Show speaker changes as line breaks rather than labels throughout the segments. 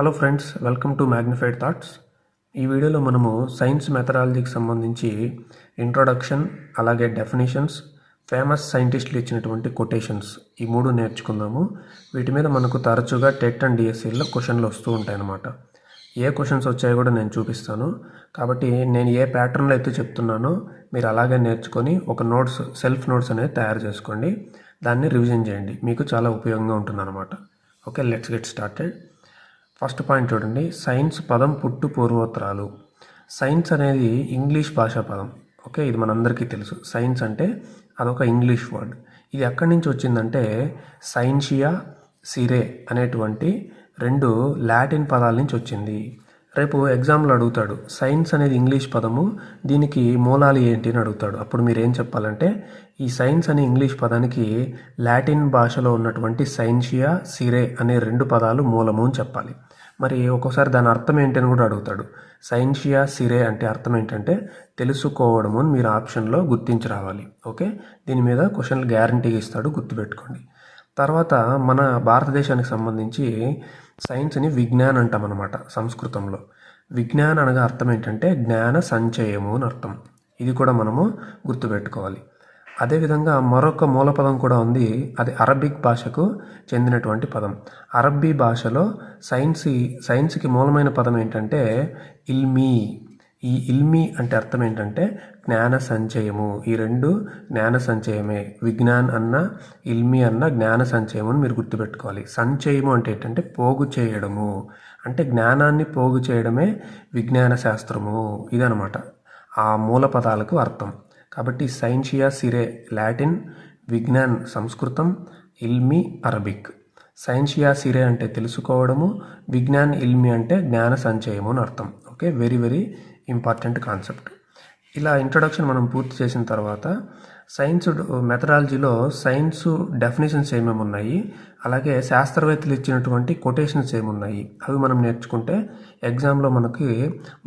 Hello friends welcome to magnified thoughts ఈ వీడియోలో మనము సైన్స్ మెథడాలజీకి సంబంధించి ఇంట్రొడక్షన్ అలాగే డెఫినేషన్స్ ఫేమస్ సైంటిస్టులు ఇచ్చినటువంటి కొటేషన్స్ ఈ మూడు నేర్చుకుందాము. వీటి మీద మనకు తరచుగా టెట్ అండ్ డిఎస్సీలో క్వశ్చన్లు వస్తూ ఉంటాయన్నమాట ఏ క్వశ్చన్స్ వచ్చాయో కూడా నేను చూపిస్తాను. కాబట్టి నేను ఏ ప్యాటర్న్లో అయితే చెప్తున్నానో మీరు అలాగే నేర్చుకొని ఒక నోట్స్ సెల్ఫ్ నోట్స్ అనేది తయారు చేసుకోండి. దాన్ని రివిజన్ చేయండి. మీకు చాలా ఉపయోగంగా ఉంటుందన్నమాట. Okay let's get started first point చూడండి. సైన్స్ పదం పుట్టు పూర్వోత్తరాలు. సైన్స్ అనేది ఇంగ్లీష్ భాషా పదం. ఓకే ఇది మనందరికీ తెలుసు. సైన్స్ అంటే అదొక ఇంగ్లీష్ వర్డ్. ఇది ఎక్కడి నుంచి వచ్చిందంటే సైన్షియా సిరే అనేటువంటి రెండు లాటిన్ పదాల నుంచి వచ్చింది. రేపు ఎగ్జామ్లో అడుగుతాడు సైన్స్ అనేది ఇంగ్లీష్ పదము దీనికి మూలాలు ఏంటి అని అడుగుతాడు. అప్పుడు మీరు ఏం చెప్పాలంటే ఈ సైన్స్ అనే ఇంగ్లీష్ పదానికి లాటిన్ భాషలో ఉన్నటువంటి సైన్షియా సిరే అనే రెండు పదాలు మూలము అని చెప్పాలి. మరి ఒక్కోసారి దాని అర్థం ఏంటి అని కూడా అడుగుతాడు. సైన్షియా సిరే అంటే అర్థం ఏంటంటే తెలుసుకోవడము అని మీరు ఆప్షన్లో గుర్తించి రావాలి. ఓకే? దీని మీద క్వశ్చన్లు గ్యారంటీగా ఇస్తాడు గుర్తుపెట్టుకోండి. తర్వాత మన భారతదేశానికి సంబంధించి సైన్స్ని విజ్ఞాన్ అంటాం అనమాట సంస్కృతంలో. విజ్ఞాన్ అనగా అర్థం ఏంటంటే జ్ఞాన సంచయము అని అర్థం. ఇది కూడా మనము గుర్తుపెట్టుకోవాలి. అదేవిధంగా మరొక మూల పదం కూడా ఉంది. అది అరబిక్ భాషకు చెందినటువంటి పదం. అరబ్బీ భాషలో సైన్స్ సైన్స్కి మూలమైన పదం ఏంటంటే ఇల్మీ. ఈ ఇల్మీ అంటే అర్థం ఏంటంటే జ్ఞాన సంచయము. ఈ రెండు జ్ఞాన సంచయమే. విజ్ఞాన్ అన్న ఇల్మీ అన్న జ్ఞాన సంచయము అని మీరు గుర్తుపెట్టుకోవాలి. సంచయము అంటే ఏంటంటే పోగు చేయడము. అంటే జ్ఞానాన్ని పోగు చేయడమే విజ్ఞాన శాస్త్రము. ఇదనమాట ఆ మూల పదాలకు అర్థం. కాబట్టి సైన్షియా సిరే లాటిన్ విజ్ఞాన్ సంస్కృతం ఇల్మి అరబిక్. సైన్షియా సిరే అంటే తెలుసుకోవడము విజ్ఞాన్ ఇల్మి అంటే జ్ఞాన సంచయము అని అర్థం. Okay very very important concept. ఇలా ఇంట్రొడక్షన్ మనం పూర్తి చేసిన తర్వాత సైన్స్ మెథడాలజీలో సైన్స్ డెఫినేషన్స్ ఏమేమి ఉన్నాయి అలాగే శాస్త్రవేత్తలు ఇచ్చినటువంటి కొటేషన్స్ ఏమున్నాయి అవి మనం నేర్చుకుంటే ఎగ్జామ్లో మనకి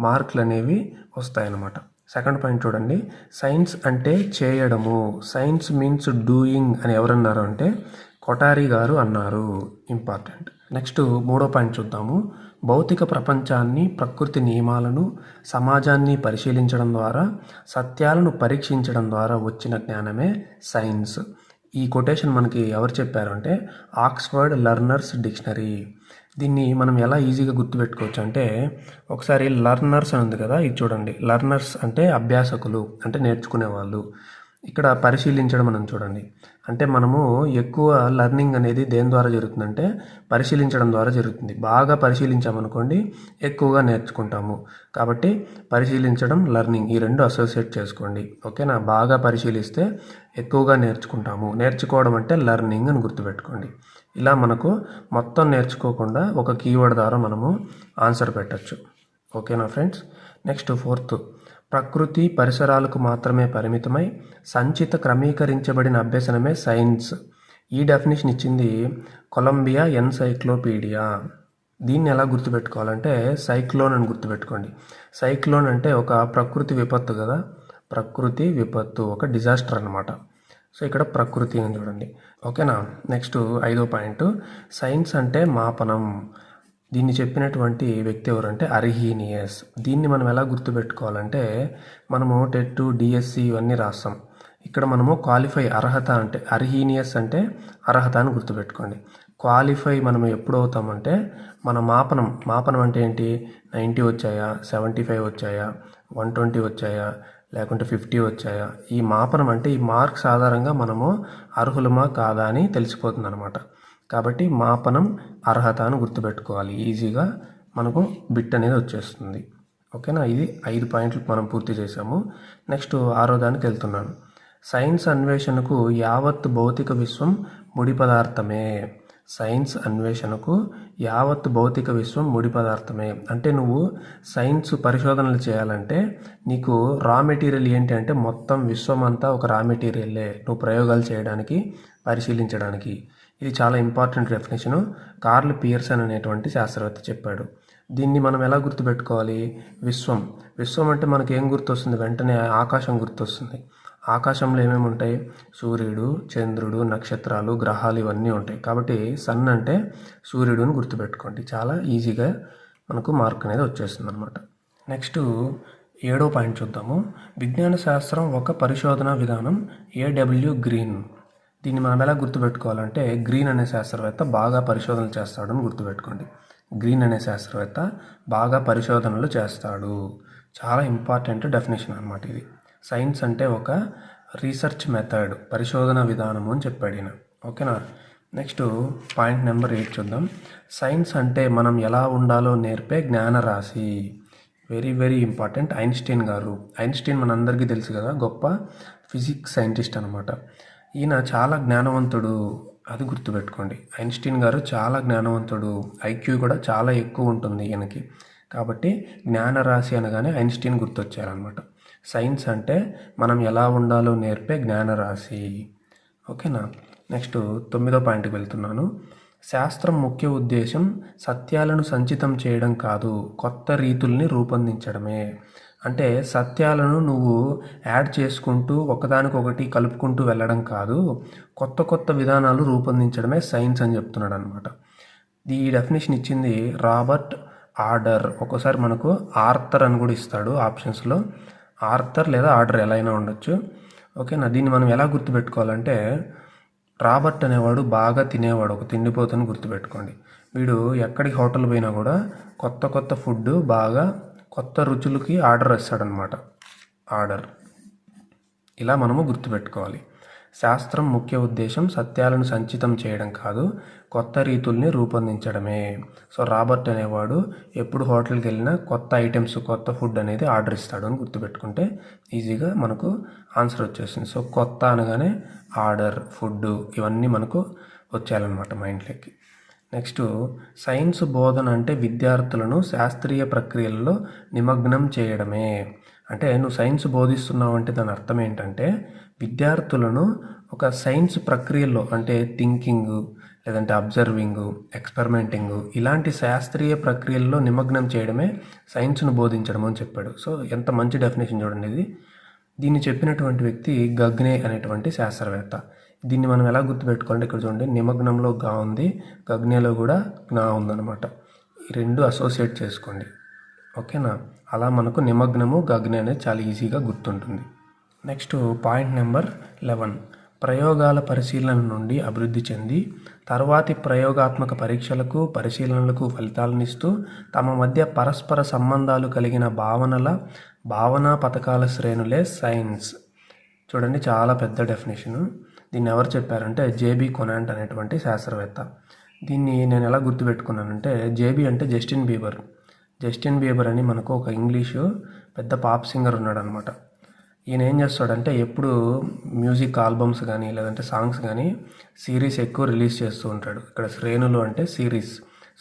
మార్కులు అనేవి వస్తాయన్నమాట. సెకండ్ పాయింట్ చూడండి. సైన్స్ అంటే చేయడము. సైన్స్ మీన్స్ డూయింగ్ అని ఎవరన్నారు అంటే కొటారి గారు అన్నారు. ఇంపార్టెంట్. నెక్స్ట్ మూడో పాయింట్ చూద్దాము. భౌతిక ప్రపంచాన్ని ప్రకృతి నియమాలను సమాజాన్ని పరిశీలించడం ద్వారా సత్యాలను పరీక్షించడం ద్వారా వచ్చిన జ్ఞానమే సైన్స్. ఈ కొటేషన్ మనకి ఎవరు చెప్పారు అంటే ఆక్స్ఫర్డ్ లర్నర్స్ డిక్షనరీ. దీన్ని మనం ఎలా ఈజీగా గుర్తుపెట్టుకోవచ్చు అంటే ఒకసారి లర్నర్స్ అని ఉంది కదా ఇది చూడండి. లర్నర్స్ అంటే అభ్యాసకులు అంటే నేర్చుకునే వాళ్ళు ఇక్కడ పరిశీలించడం మనం చూడండి. అంటే మనము ఎక్కువ లర్నింగ్ అనేది దేని ద్వారా జరుగుతుందంటే పరిశీలించడం ద్వారా జరుగుతుంది. బాగా పరిశీలించామనుకోండి ఎక్కువగా నేర్చుకుంటాము. కాబట్టి పరిశీలించడం లర్నింగ్ ఈ రెండు అసోసియేట్ చేసుకోండి. ఓకేనా? బాగా పరిశీలిస్తే ఎక్కువగా నేర్చుకుంటాము. నేర్చుకోవడం అంటే లర్నింగ్ అని గుర్తుపెట్టుకోండి. ఇలా మనకు మొత్తం నేర్చుకోకుండా ఒక కీవర్డ్ ద్వారా మనము ఆన్సర్ పెట్టచ్చు. ఓకేనా ఫ్రెండ్స్? Next fourth. ప్రకృతి పరిసరాలకు మాత్రమే పరిమితమై సంచిత క్రమీకరించబడిన అభ్యసనమే సైన్స్. ఈ డెఫినేషన్ ఇచ్చింది కొలంబియా ఎన్సైక్లోపీడియా. దీన్ని ఎలా గుర్తుపెట్టుకోవాలంటే సైక్లోన్ అని గుర్తుపెట్టుకోండి. సైక్లోన్ అంటే ఒక ప్రకృతి విపత్తు కదా? ప్రకృతి విపత్తు ఒక డిజాస్టర్ అనమాట సో ఇక్కడ ప్రకృతి అని చూడండి. ఓకేనా? నెక్స్ట్ ఐదో పాయింట్. సైన్స్ అంటే మాపనం. దీన్ని చెప్పినటువంటి వ్యక్తి ఎవరంటే అర్హీనియస్. దీన్ని మనం ఎలా గుర్తుపెట్టుకోవాలంటే మనము టెట్ డిఎస్సి ఇవన్నీ రాస్తాం. ఇక్కడ మనము క్వాలిఫై అర్హత అంటే అర్హీనియస్ అంటే అర్హత అని గుర్తుపెట్టుకోండి. క్వాలిఫై మనం ఎప్పుడు అవుతామంటే మన మాపనం. మాపనం అంటే ఏంటి? నైంటీ వచ్చాయా? సెవెంటీ ఫైవ్ వచ్చాయా? వన్ ట్వంటీ వచ్చాయా? లేకుంటే ఫిఫ్టీ వచ్చాయా? ఈ మాపనం అంటే ఈ మార్క్స్ ఆధారంగా మనము అర్హులమా కాదా అని తెలిసిపోతుంది అనమాట కాబట్టి మాపనం అర్హత అని గుర్తుపెట్టుకోవాలి. ఈజీగా మనకు బిట్ అనేది వచ్చేస్తుంది. ఓకేనా? ఇది ఐదు పాయింట్లు మనం పూర్తి చేసాము నెక్స్ట్ ఆరో దానికి వెళ్తున్నాను. సైన్స్ అన్వేషణకు యావత్ భౌతిక విశ్వం ముడి పదార్థమే. సైన్స్ అన్వేషణకు యావత్ భౌతిక విశ్వం ముడి పదార్థమే. అంటే నువ్వు సైన్స్ పరిశోధనలు చేయాలంటే నీకు రా మెటీరియల్ ఏంటి అంటే మొత్తం విశ్వం అంతా ఒక రా మెటీరియల్లే నువ్వు ప్రయోగాలు చేయడానికి పరిశీలించడానికి. ఇది చాలా ఇంపార్టెంట్ డెఫినేషను. కార్ల్ పియర్సన్ అనేటువంటి శాస్త్రవేత్త చెప్పాడు. దీన్ని మనం ఎలా గుర్తుపెట్టుకోవాలి? విశ్వం. విశ్వం అంటే మనకి ఏం గుర్తొస్తుంది? వెంటనే ఆకాశం గుర్తొస్తుంది. ఆకాశంలో ఏమేమి ఉంటాయి? సూర్యుడు చంద్రుడు నక్షత్రాలు గ్రహాలు ఇవన్నీ ఉంటాయి. కాబట్టి సన్ అంటే సూర్యుడుని గుర్తుపెట్టుకోండి. చాలా ఈజీగా మనకు మార్క్ అనేది వచ్చేస్తుంది అనమాట నెక్స్ట్ ఏడో పాయింట్ చూద్దాము. విజ్ఞాన శాస్త్రం ఒక పరిశోధన విధానం ఏడబ్ల్యూ గ్రీన్. దీన్ని మనం ఎలా గుర్తుపెట్టుకోవాలంటే గ్రీన్ అనే శాస్త్రవేత్త బాగా పరిశోధనలు చేస్తాడని గుర్తుపెట్టుకోండి. గ్రీన్ అనే శాస్త్రవేత్త బాగా పరిశోధనలు చేస్తాడు. చాలా ఇంపార్టెంట్ డెఫినేషన్ అనమాట ఇది. సైన్స్ అంటే ఒక రీసెర్చ్ మెథడ్ పరిశోధన విధానము అని చెప్పాడు ఈయన ఓకేనా? నెక్స్ట్ పాయింట్ నెంబర్ ఎయిట్ చూద్దాం. సైన్స్ అంటే మనం ఎలా ఉండాలో నేర్పే జ్ఞానరాశి. Very very important. Einstein garu. Einstein మనందరికీ తెలుసు కదా గొప్ప ఫిజిక్స్ సైంటిస్ట్ అనమాట ఈయన చాలా జ్ఞానవంతుడు అది గుర్తుపెట్టుకోండి. ఐన్స్టీన్ గారు చాలా జ్ఞానవంతుడు ఐక్యూ కూడా చాలా ఎక్కువ ఉంటుంది ఈయనకి. కాబట్టి జ్ఞానరాశి అనగానే ఐన్స్టీన్ గుర్తొచ్చారనమాట సైన్స్ అంటే మనం ఎలా ఉండాలో నేర్పే జ్ఞానరాశి. ఓకేనా? నెక్స్ట్ తొమ్మిదో పాయింట్కి వెళ్తున్నాను. శాస్త్రం ముఖ్య ఉద్దేశం సత్యాలను సంచితం చేయడం కాదు కొత్త రీతుల్ని రూపొందించడమే. అంటే సత్యాలను నువ్వు యాడ్ చేసుకుంటూ ఒకదానికొకటి కలుపుకుంటూ వెళ్ళడం కాదు కొత్త కొత్త విధానాలు రూపొందించడమే సైన్స్ అని చెప్తున్నాడు అనమాట ఈ డెఫినేషన్ ఇచ్చింది రాబర్ట్ ఆర్డర్. ఒక్కోసారి మనకు ఆర్థర్ అని కూడా ఇస్తాడు ఆప్షన్స్లో. ఆర్థర్ లేదా ఆర్డర్ ఎలా అయినా ఉండొచ్చు. ఓకేనా దీన్ని మనం ఎలా గుర్తుపెట్టుకోవాలంటే రాబర్ట్ అనేవాడు బాగా తినేవాడు ఒక తిండిపోతని గుర్తుపెట్టుకోండి. వీడు ఎక్కడికి హోటల్ పోయినా కూడా కొత్త కొత్త ఫుడ్ బాగా కొత్త రుచులకి ఆర్డర్ ఇస్తాడనమాట ఆర్డర్. ఇలా మనము గుర్తుపెట్టుకోవాలి. శాస్త్రం ముఖ్య ఉద్దేశం సత్యాలను సంచితం చేయడం కాదు కొత్త రీతుల్ని రూపొందించడమే. సో రాబర్ట్ అనేవాడు ఎప్పుడు హోటల్కి వెళ్ళినా కొత్త ఐటమ్స్ కొత్త ఫుడ్ అనేది ఆర్డర్ ఇస్తాడు అని గుర్తుపెట్టుకుంటే ఈజీగా మనకు ఆన్సర్ వచ్చేస్తుంది. సో కొత్త అనగానే ఆర్డర్ ఫుడ్ ఇవన్నీ మనకు వచ్చేయాలన్నమాట మైండ్లోకి. నెక్స్ట్ సైన్స్ బోధన అంటే విద్యార్థులను శాస్త్రీయ ప్రక్రియల్లో నిమగ్నం చేయడమే. అంటే నువ్వు సైన్స్ బోధిస్తున్నావు అంటే దాని అర్థం ఏంటంటే విద్యార్థులను ఒక సైన్స్ ప్రక్రియల్లో అంటే థింకింగ్ లేదంటే అబ్జర్వింగ్ ఎక్స్పెరిమెంటింగ్ ఇలాంటి శాస్త్రీయ ప్రక్రియల్లో నిమగ్నం చేయడమే సైన్స్ను బోధించడం అని చెప్పాడు. సో ఎంత మంచి డెఫినేషన్ చూడండి ఇది. దీన్ని చెప్పినటువంటి వ్యక్తి గగ్నే అనేటువంటి శాస్త్రవేత్త. దీన్ని మనం ఎలా గుర్తుపెట్టుకోవాలంటే ఇక్కడ చూడండి నిమగ్నంలో గా ఉంది గగ్నేలో కూడా జ్ఞా ఉందన్నమాట. ఈ రెండు అసోసియేట్ చేసుకోండి. ఓకేనా? అలా మనకు నిమగ్నము గగ్ని అనేది చాలా ఈజీగా గుర్తుంటుంది. Next point number eleven. ప్రయోగాల పరిశీలన నుండి అభివృద్ధి చెంది తర్వాతి ప్రయోగాత్మక పరీక్షలకు పరిశీలనలకు ఫలితాలనిస్తూ తమ మధ్య పరస్పర సంబంధాలు కలిగిన భావనల భావనా పథకాల శ్రేణులే సైన్స్. చూడండి చాలా పెద్ద డెఫినేషను. దీన్ని ఎవరు చెప్పారంటే జేబీ కొనాంట్ అనేటువంటి శాస్త్రవేత్త. దీన్ని నేను ఎలా గుర్తుపెట్టుకున్నానంటే జేబీ అంటే జస్టిన్ బీబర్ జస్టిన్ బీబర్ అని మనకు ఒక ఇంగ్లీషు పెద్ద పాప్ సింగర్ ఉన్నాడనమాట. ఈయన ఏం చేస్తాడంటే ఎప్పుడు మ్యూజిక్ ఆల్బమ్స్ కానీ లేదంటే సాంగ్స్ కానీ సిరీస్ ఎక్కువ రిలీజ్ చేస్తూ ఉంటాడు. ఇక్కడ శ్రేణులు అంటే series.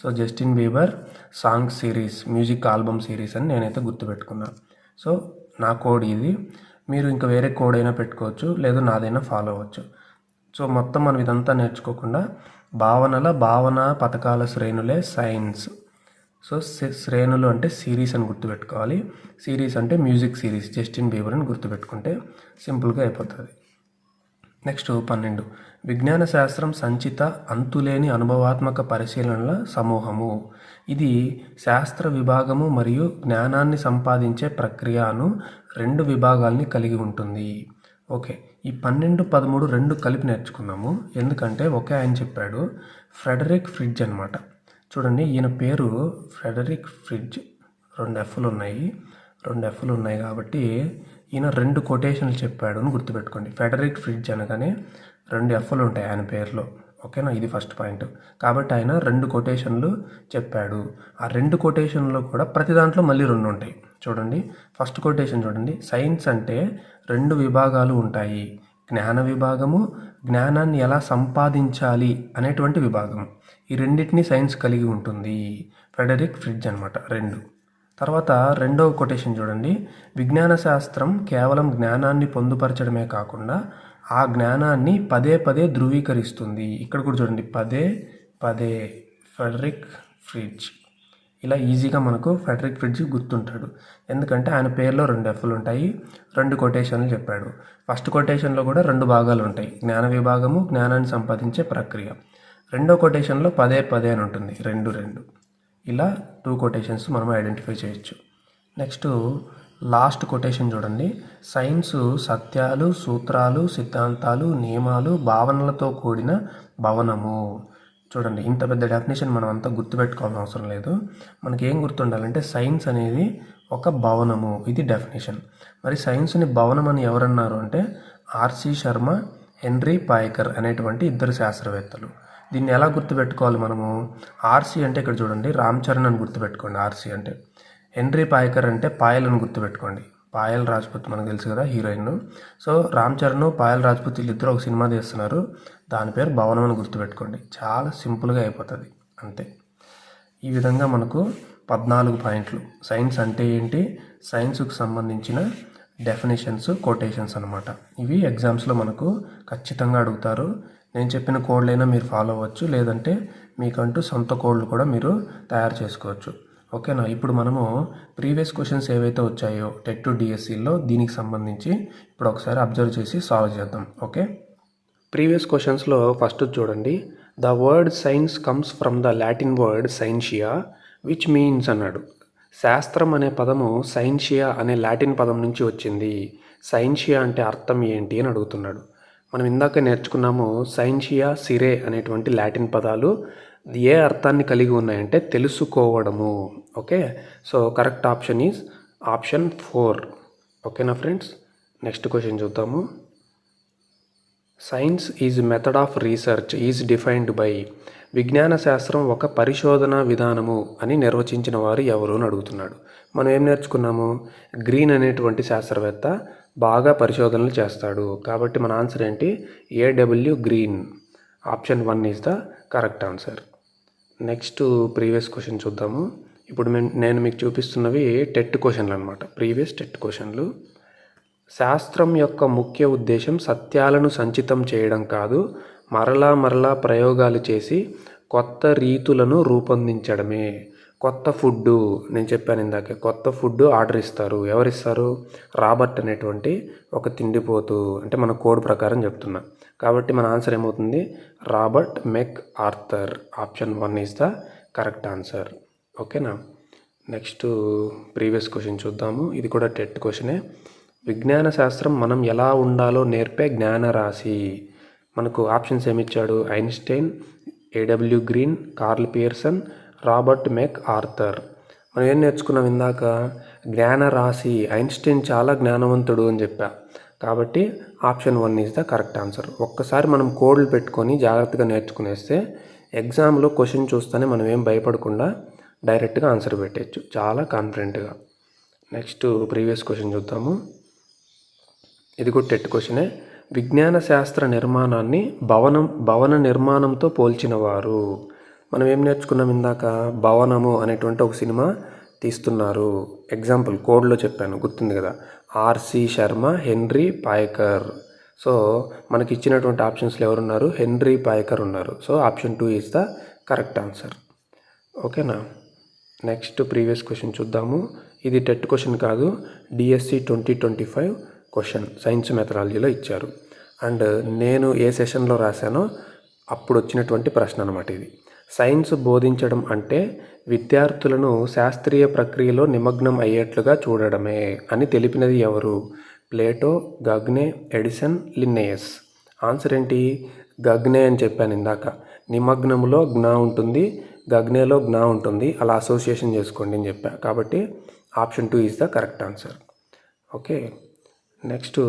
So Justin Bieber song series music album series అని నేనైతే గుర్తుపెట్టుకున్నాను సో నా కోడ్ ఇది. మీరు ఇంకా వేరే కోడ్ అయినా పెట్టుకోవచ్చు లేదా నాదైనా ఫాలో అవ్వచ్చు. సో మొత్తం మనం ఇదంతా నేర్చుకోకుండా భావనల భావన పథకాల శ్రేణులే సైన్స్. సో శ్రే- శ్రేణులు అంటే సిరీస్ అని గుర్తుపెట్టుకోవాలి. సిరీస్ అంటే మ్యూజిక్ సిరీస్ జస్టిన్ బీబర్ అని గుర్తుపెట్టుకుంటే సింపుల్గా అయిపోతుంది. నెక్స్ట్ పన్నెండు. విజ్ఞాన శాస్త్రం సంచిత అంతులేని అనుభవాత్మక పరిశీలనల సమూహము. ఇది శాస్త్ర విభాగము మరియు జ్ఞానాన్ని సంపాదించే ప్రక్రియను రెండు విభాగాల్ని కలిగి ఉంటుంది. ఓకే ఈ పన్నెండు పదమూడు రెండు కలిపి నేర్చుకున్నాము ఎందుకంటే ఒకే ఆయన చెప్పాడు. ఫ్రెడరిక్ ఫ్రిడ్జ్ అనమాట చూడండి ఈయన పేరు ఫ్రెడరిక్ ఫ్రిడ్జ్. రెండు ఎఫ్లు ఉన్నాయి. రెండు ఎఫ్లు ఉన్నాయి కాబట్టి ఈయన రెండు కొటేషన్లు చెప్పాడు అని గుర్తుపెట్టుకోండి. ఫెడరిక్ ఫ్రిడ్జ్ అనగానే రెండు ఎఫ్లు ఉంటాయి ఆయన పేరులో. ఓకేనా? ఇది ఫస్ట్ పాయింట్. కాబట్టి ఆయన రెండు కొటేషన్లు చెప్పాడు. ఆ రెండు కొటేషన్లో కూడా ప్రతి దాంట్లో మళ్ళీ రెండు ఉంటాయి. చూడండి ఫస్ట్ కొటేషన్ చూడండి. సైన్స్ అంటే రెండు విభాగాలు ఉంటాయి. జ్ఞాన విభాగము జ్ఞానాన్ని ఎలా సంపాదించాలి అనేటువంటి విభాగం. ఈ రెండింటిని సైన్స్ కలిగి ఉంటుంది. ఫెడరిక్ ఫ్రిడ్జ్ అనమాట రెండు. తర్వాత రెండవ కొటేషన్ చూడండి. విజ్ఞాన శాస్త్రం కేవలం జ్ఞానాన్ని పొందుపరచడమే కాకుండా ఆ జ్ఞానాన్ని పదే పదే ధృవీకరిస్తుంది. ఇక్కడ కూడా చూడండి పదే పదే. Frederick Fridge. ఇలా ఈజీగా మనకు ఫెడరిక్ ఫ్రిడ్జ్ గుర్తుంటాడు. ఎందుకంటే ఆయన పేరులో రెండు ఎఫ్లు ఉంటాయి. రెండు కొటేషన్లు చెప్పాడు. ఫస్ట్ కొటేషన్లో కూడా రెండు భాగాలు ఉంటాయి. జ్ఞాన విభాగము జ్ఞానాన్ని సంపాదించే ప్రక్రియ. రెండో కొటేషన్లో పదే పదే అని ఉంటుంది. రెండు రెండు. ఇలా టూ కొటేషన్స్ మనం ఐడెంటిఫై చేయొచ్చు. నెక్స్ట్ లాస్ట్ కొటేషన్ చూడండి. సైన్స్ సత్యాలు సూత్రాలు సిద్ధాంతాలు నియమాలు భావనలతో కూడిన భవనము. చూడండి ఇంత పెద్ద డెఫినేషన్ మనం అంతా గుర్తుపెట్టుకోవాల్సిన అవసరం లేదు. మనకి ఏం గుర్తుండాలంటే సైన్స్ అనేది ఒక భవనము. ఇది డెఫినేషన్ మరి సైన్స్ని భవనం అని ఎవరన్నారు అంటే ఆర్సి శర్మ హెన్రీ పాయకర్ అనేటువంటి ఇద్దరు శాస్త్రవేత్తలు. దీన్ని ఎలా గుర్తుపెట్టుకోవాలి మనము? ఆర్సి అంటే ఇక్కడ చూడండి రామ్ చరణ్ అని గుర్తుపెట్టుకోండి ఆర్సి అంటే. హెన్రీ పాయకర్ అంటే పాయలను గుర్తుపెట్టుకోండి. పాయల్ రాజ్పుత్ మనకు తెలుసు కదా హీరోయిన్. సో రామ్ చరణ్ పాయల్ రాజ్పుత్ వీళ్ళిద్దరు ఒక సినిమా తీస్తున్నారు. దాని పేరు భవనం అని గుర్తుపెట్టుకోండి. చాలా సింపుల్గా అయిపోతుంది. అంతే. ఈ విధంగా మనకు పద్నాలుగు పాయింట్లు. సైన్స్ అంటే ఏంటి? సైన్స్కు సంబంధించిన డెఫినేషన్స్ కోటేషన్స్ అనమాట ఇవి ఎగ్జామ్స్లో మనకు ఖచ్చితంగా అడుగుతారు. నేను చెప్పిన కోడ్లైనా మీరు ఫాలో అవ్వచ్చు. లేదంటే మీకంటూ సొంత కోడ్లు కూడా మీరు తయారు చేసుకోవచ్చు. ఓకేనా? ఇప్పుడు మనము ప్రీవియస్ క్వశ్చన్స్ ఏవైతే వచ్చాయో టెట్ టు డిఎస్సిలో దీనికి సంబంధించి ఇప్పుడు ఒకసారి అబ్జర్వ్ చేసి సాల్వ్ చేద్దాం. ఓకే? ప్రీవియస్ క్వశ్చన్స్లో ఫస్ట్ చూడండి. The word science comes from the Latin word scientia which means అన్నాడు. శాస్త్రం అనే పదము సైన్షియా అనే లాటిన్ పదం నుంచి వచ్చింది. సైన్షియా అంటే అర్థం ఏంటి అని అడుగుతున్నాడు. మనం ఇందాక నేర్చుకున్నాము సైన్షియా సిరే అనేటువంటి లాటిన్ పదాలు. ఏ అర్థాన్ని కలిగి ఉన్నాయంటే తెలుసుకోవడము. Okay? So correct option is option four. ఓకేనా ఫ్రెండ్స్? నెక్స్ట్ క్వశ్చన్ చూద్దాము. Science is method of research is defined by విజ్ఞాన శాస్త్రం ఒక పరిశోధన విధానము అని నిర్వచించిన వారు ఎవరు అని అడుగుతున్నాడు. మనం ఏం నేర్చుకున్నాము? గ్రీన్ అనేటువంటి శాస్త్రవేత్త బాగా పరిశోధనలు చేస్తాడు. కాబట్టి మన ఆన్సర్ ఏంటి? A W Green option one is the correct answer. Next previous question చూద్దాము. ఇప్పుడు మేము- నేను మీకు చూపిస్తున్నవి టెట్ క్వశ్చన్లు అనమాట ప్రీవియస్ టెట్ క్వశ్చన్లు. శాస్త్రం యొక్క ముఖ్య ఉద్దేశం సత్యాలను సంచితం చేయడం కాదు మరలా మరలా ప్రయోగాలు చేసి కొత్త రీతులను రూపొందించడమే. కొత్త ఫుడ్ నేను చెప్పాను ఇందాక కొత్త ఫుడ్ ఆర్డర్ ఇస్తారు. ఎవరిస్తారు? రాబర్ట్ అనేటువంటి ఒక తిండిపోతు అంటే మన కోడ్ ప్రకారం చెప్తున్నా. కాబట్టి మన ఆన్సర్ ఏమవుతుంది? Robert McArthur. Option one is the correct answer. ఓకేనా? నెక్స్ట్ ప్రీవియస్ క్వశ్చన్ చూద్దాము. ఇది కూడా టెట్ క్వశ్చనే. విజ్ఞాన శాస్త్రం మనం ఎలా ఉండాలో నేర్పే జ్ఞాన రాశి మనకు options ఏమిచ్చాడు Einstein A W Green Karl Pearson Robert McArthur. మనం ఏం నేర్చుకున్నాం ఇందాక? జ్ఞాన రాశి. ఐన్స్టీన్ చాలా జ్ఞానవంతుడు అని చెప్పా. కాబట్టి option one is the correct answer. ఒక్కసారి మనం కోడ్లు పెట్టుకొని జాగ్రత్తగా నేర్చుకునేస్తే ఎగ్జామ్లో క్వశ్చన్ చూస్తేనే మనం ఏం భయపడకుండా డైరెక్ట్గా ఆన్సర్ పెట్టచ్చు. చాలా కాన్ఫిడెంట్గా. నెక్స్ట్ ప్రీవియస్ క్వశ్చన్ చూద్దాము. ఇది కూడా టెట్ క్వశ్చనే. విజ్ఞాన శాస్త్ర నిర్మాణాన్ని భవనం భవన నిర్మాణంతో పోల్చిన వారు మనం ఏం నేర్చుకున్నాం ఇందాక? భవనము అనేటువంటి ఒక సినిమా తీస్తున్నారు. ఎగ్జాంపుల్ కోడ్లో చెప్పాను గుర్తుంది కదా? R C Sharma Henry Payakar. So మనకి ఇచ్చినటువంటి ఆప్షన్స్లో ఎవరున్నారు? హెన్రీ పాయకర్ ఉన్నారు. So option two is the correct answer ఓకేనా? నెక్స్ట్ ప్రీవియస్ క్వశ్చన్ చూద్దాము. ఇది టెట్ క్వశ్చన్ కాదు DSC twenty twenty five question science మెథడాలజీలో ఇచ్చారు. అండ్ నేను ఏ సెషన్లో రాశానో అప్పుడు వచ్చినటువంటి ప్రశ్న అనమాట ఇది. సైన్స్ బోధించడం అంటే విద్యార్థులను శాస్త్రీయ ప్రక్రియలో నిమగ్నం అయ్యేట్లుగా చూడడమే అని తెలిపినది ఎవరు? Plato Gagne Edison Linnaeus. Answer ఏంటి? గగ్నే అని చెప్పాను ఇందాక. నిమగ్నములో జ్ఞా ఉంటుంది గగ్నేలో జ్ఞా ఉంటుంది. అలా అసోసియేషన్ చేసుకోండి అని చెప్పా. కాబట్టి option two is the correct answer. Okay. Next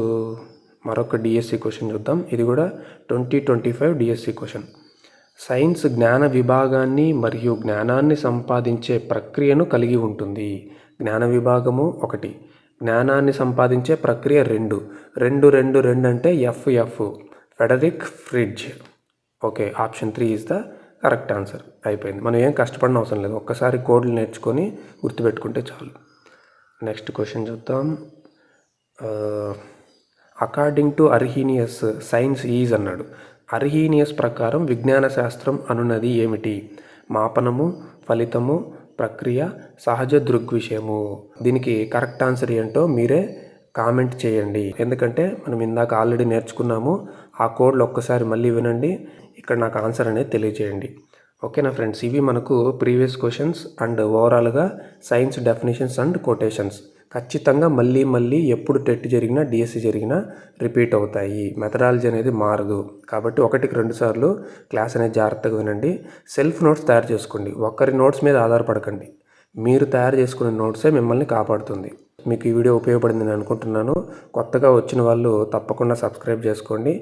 మరొక డిఎస్సి క్వశ్చన్ చూద్దాం. ఇది కూడా twenty twenty five DSC question. Science జ్ఞాన విభాగాన్ని మరియు జ్ఞానాన్ని సంపాదించే ప్రక్రియను కలిగి ఉంటుంది. జ్ఞాన విభాగము ఒకటి. జ్ఞానాన్ని సంపాదించే ప్రక్రియ రెండు. రెండు రెండు రెండు అంటే F F Frederick Fridge okay option three is the correct answer అయిపోయింది. మనం ఏం కష్టపడిన అవసరం లేదు. ఒక్కసారి కోడ్లు నేర్చుకొని గుర్తుపెట్టుకుంటే చాలు. నెక్స్ట్ క్వశ్చన్ చూద్దాం. According to Arrhenius science is అన్నాడు. అర్హీనియస్ ప్రకారం విజ్ఞాన శాస్త్రం అనున్నది ఏమిటి? మాపనము ఫలితము ప్రక్రియ సహజ దృగ్విషయము. దీనికి కరెక్ట్ ఆన్సర్ ఏంటో మీరే కామెంట్ చేయండి. ఎందుకంటే మనం ఇందాక ఆల్రెడీ నేర్చుకున్నాము. ఆ కోడ్లు ఒక్కసారి మళ్ళీ వినండి. ఇక్కడ నాకు ఆన్సర్ అనేది తెలియజేయండి. ఓకేనా ఫ్రెండ్స్? ఇవి మనకు ప్రీవియస్ క్వశ్చన్స్ అండ్ ఓవరాల్గా సైన్స్ డెఫినేషన్స్ అండ్ కొటేషన్స్. ఖచ్చితంగా మళ్ళీ మళ్ళీ ఎప్పుడు టెట్ జరిగినా డిఎస్సి జరిగినా రిపీట్ అవుతాయి. మెథడాలజీ అనేది మారదు. కాబట్టి ఒకటికి రెండు సార్లు క్లాస్ అనేది జాగ్రత్తగా వినండి. సెల్ఫ్ నోట్స్ తయారు చేసుకోండి. ఒక్కరి నోట్స్ మీద ఆధారపడకండి. మీరు తయారు చేసుకునే నోట్సే మిమ్మల్ని కాపాడుతుంది. మీకు ఈ వీడియో ఉపయోగపడింది నేను అనుకుంటున్నాను. కొత్తగా వచ్చిన వాళ్ళు తప్పకుండా సబ్స్క్రైబ్ చేసుకోండి.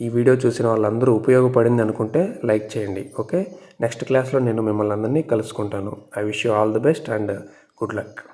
ఈ వీడియో చూసిన వాళ్ళందరూ ఉపయోగపడింది అనుకుంటే లైక్ చేయండి. ఓకే? నెక్స్ట్ క్లాస్లో నేను మిమ్మల్ని అందరినీ కలుసుకుంటాను. I wish you all the best and good luck.